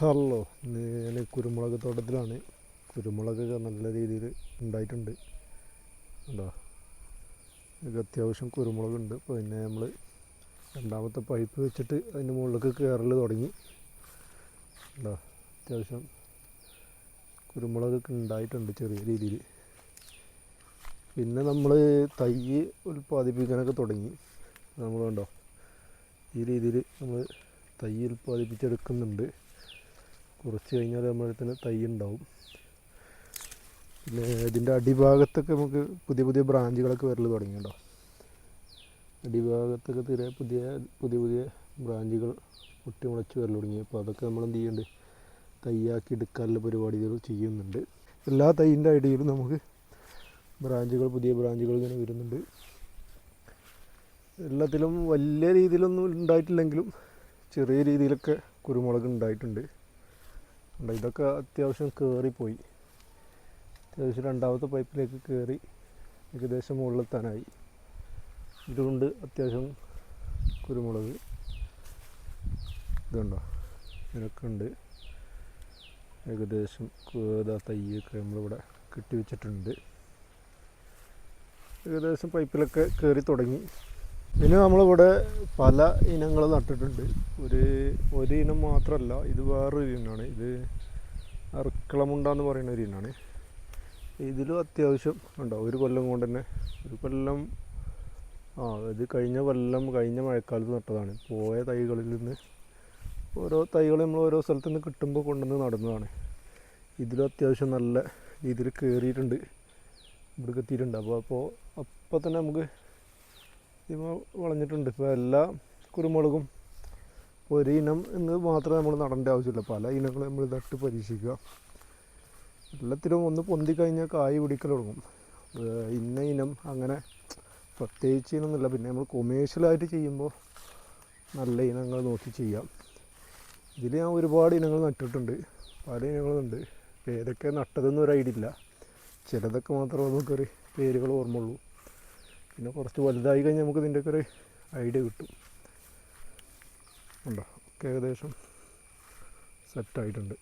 Hello ഇന്ന് ഞാൻ കുരുമുളക് തോട്ടത്തിലാണ്. കുരുമുളകൊക്കെ നല്ല രീതിയിൽ ഉണ്ടായിട്ടുണ്ട്. ഉണ്ടോ ഇതൊക്കെ അത്യാവശ്യം കുരുമുളകുണ്ട്. പിന്നെ നമ്മൾ രണ്ടാമത്തെ പൈപ്പ് വെച്ചിട്ട് അതിന്റെ മുകളിലേക്ക് കയറൽ തുടങ്ങി. ഉണ്ടോ അത്യാവശ്യം കുരുമുളകൊക്കെ ഉണ്ടായിട്ടുണ്ട് ചെറിയ രീതിയിൽ പിന്നെ നമ്മൾ തൈ ഉൽപ്പാദിപ്പിക്കാനൊക്കെ തുടങ്ങി. നമ്മൾ കണ്ടോ? ഈ രീതിയിൽ നമ്മൾ തൈ ഉൽപ്പാദിപ്പിച്ചെടുക്കുന്നുണ്ട്. കുറച്ച് കഴിഞ്ഞാൽ നമ്മുടെ തന്നെ തൈ ഉണ്ടാവും. പിന്നെ ഇതിന്റെ അടിഭാഗത്തൊക്കെ നമുക്ക് പുതിയ പുതിയ ബ്രാഞ്ചുകളൊക്കെ വരൽ തുടങ്ങിയിട്ടുണ്ടോ? അടിഭാഗത്തൊക്കെ തീരെ പുതിയ പുതിയ പുതിയ ബ്രാഞ്ചുകൾ പൊട്ടി മുളച്ച് വരൽ തുടങ്ങി. അപ്പോൾ അതൊക്കെ നമ്മൾ എന്ത് ചെയ്യുന്നുണ്ട് തയ്യാക്കി എടുക്കാനുള്ള പരിപാടികൾ ചെയ്യുന്നുണ്ട്. എല്ലാ തൈന്റെ ഐഡിയയിലും നമുക്ക് ബ്രാഞ്ചുകൾ പുതിയ ബ്രാഞ്ചുകൾ ഇങ്ങനെ വരുന്നുണ്ട്. എല്ലാത്തിലും വലിയ രീതിയിലൊന്നും ഉണ്ടായിട്ടില്ലെങ്കിലും ചെറിയ രീതിയിലൊക്കെ കുരുമുളക് ഉണ്ടായിട്ടുണ്ട്. ഉണ്ട് ഇതൊക്കെ അത്യാവശ്യം കയറിപ്പോയി അത്യാവശ്യം രണ്ടാമത്തെ പൈപ്പിലേക്ക് കയറി ഏകദേശം മുകളിലെത്താനായി. ഇതുകൊണ്ട് അത്യാവശ്യം കുരുമുളക് ഇതുണ്ടോ ഇതിനൊക്കെ ഉണ്ട്. ഏകദേശം തയ്യൊക്കെ നമ്മളിവിടെ കെട്ടിവെച്ചിട്ടുണ്ട്. ഏകദേശം പൈപ്പിലൊക്കെ കയറി തുടങ്ങി. പിന്നെ നമ്മളിവിടെ പല ഇനങ്ങൾ നട്ടിട്ടുണ്ട്. ഒരു ഒരു ഇനം മാത്രമല്ല ഇത് വേറൊരു ഇനമാണ് ഇത് അർക്കളമുണ്ട എന്ന് പറയുന്ന ഒരു ഇനമാണ് ഇതിലും അത്യാവശ്യം ഉണ്ടോ? ഒരു കൊല്ലം കൊണ്ട് തന്നെ. ഒരു കൊല്ലം ആ ഇത് കഴിഞ്ഞ കൊല്ലം കഴിഞ്ഞ മഴക്കാലത്ത് നട്ടതാണ്. പോയ തൈകളിൽ നിന്ന് ഓരോ തൈകൾ നമ്മൾ ഓരോ സ്ഥലത്ത് നിന്ന് കിട്ടുമ്പോൾ കൊണ്ടുവന്ന് നടുന്നതാണ്. ഇതിലും അത്യാവശ്യം നല്ല രീതിയിൽ കയറിയിട്ടുണ്ട് ഇവിടേക്ക് എത്തിയിട്ടുണ്ട്. അപ്പോൾ അപ്പോൾ അപ്പോൾ തന്നെ നമുക്ക് ഇവ വളഞ്ഞിട്ടുണ്ട്. ഇപ്പോൾ എല്ലാ കുരുമുളകും ഒരു ഇനം എന്ന് മാത്രമേ നമ്മൾ നടേണ്ട ആവശ്യമില്ല. പല ഇനങ്ങളും നമ്മൾ നട്ട് പരീക്ഷിക്കുക. എല്ലാത്തിലും ഒന്ന് പൊന്തി കഴിഞ്ഞാൽ കായ് പിടിക്കൽ തുടങ്ങും. ഇന്ന ഇനം അങ്ങനെ പ്രത്യേകിച്ച് ഇനമൊന്നുമില്ല പിന്നെ നമ്മൾ കൊമേഴ്ഷ്യലായിട്ട് ചെയ്യുമ്പോൾ നല്ല ഇനങ്ങൾ നോക്കി ചെയ്യാം. ഇതിൽ ഞാൻ ഒരുപാട് ഇനങ്ങൾ നട്ടിട്ടുണ്ട്. പല ഇനങ്ങളുണ്ട്. പേരൊക്കെ നട്ടതെന്നൊരു ഐഡിയ ഇല്ല. ചിലതൊക്കെ മാത്രമേ നമുക്കൊരു പേരുകൾ ഓർമ്മയുള്ളൂ. പിന്നെ കുറച്ച് വലുതായി കഴിഞ്ഞാൽ നമുക്ക് ഇതിന്റെയൊക്കെ ഒരു ഐഡിയ കിട്ടും. ഉണ്ടോ? ഏകദേശം സെറ്റായിട്ടുണ്ട്